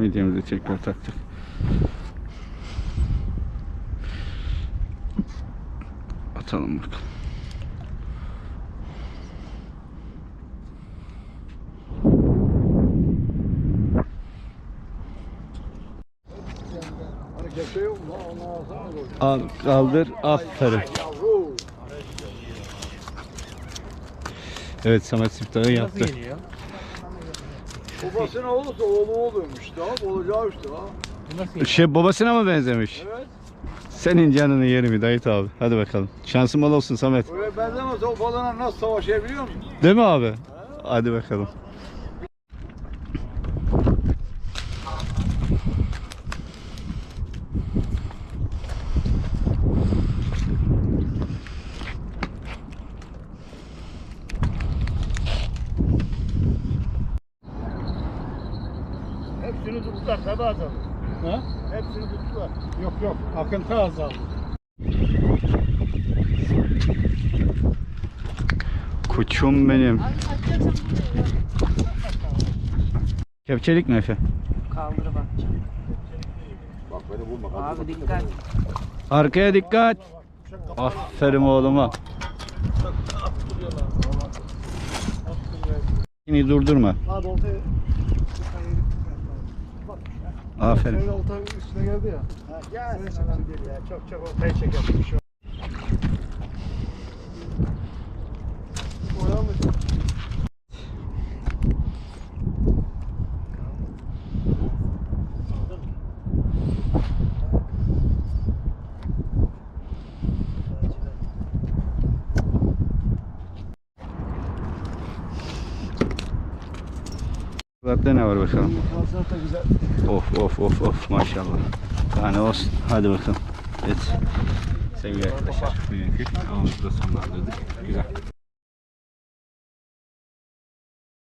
Medyamızı tekrar taktık. Atalım bakalım. Al kaldır aferin. Evet Samet siftahı yaptı. geliyor? Babasına olursa oğlu oluyormuş da. Olacağı işte ha. Nasıl? Şey babasına mı benzemiş? Evet. Senin canını yerim Dayıt abi. Hadi bakalım. Şansın bol olsun Samet. Öyle benzemezse o balına nasıl savaşabiliyor musun? Değil mi abi? Hadi bakalım. Hepsini tuttular tabi azaldı. Ha? Hepsini tuttular. Yok yok. Akıntı azaldı. Koçum benim. Kepçelik mi Efe? Kaldır bakacağım. Bak beni bulma. Abi dikkat. Arkaya dikkat. Aferin oğluma. Yine durdurma. Hadi oltayı. Aferin. Şöyle olta üstüne geldi ya. Ha, gelsin. Önemli değil ya. Çok çok oltayı çekelim şu an. Oyan mı? Kulakta ne var bakalım. Of of of of maşallah. Tane olsun. Hadi bakalım. Evet. Sevgili arkadaşlar bugünkü avımızı da sonlandırdık. Güzel.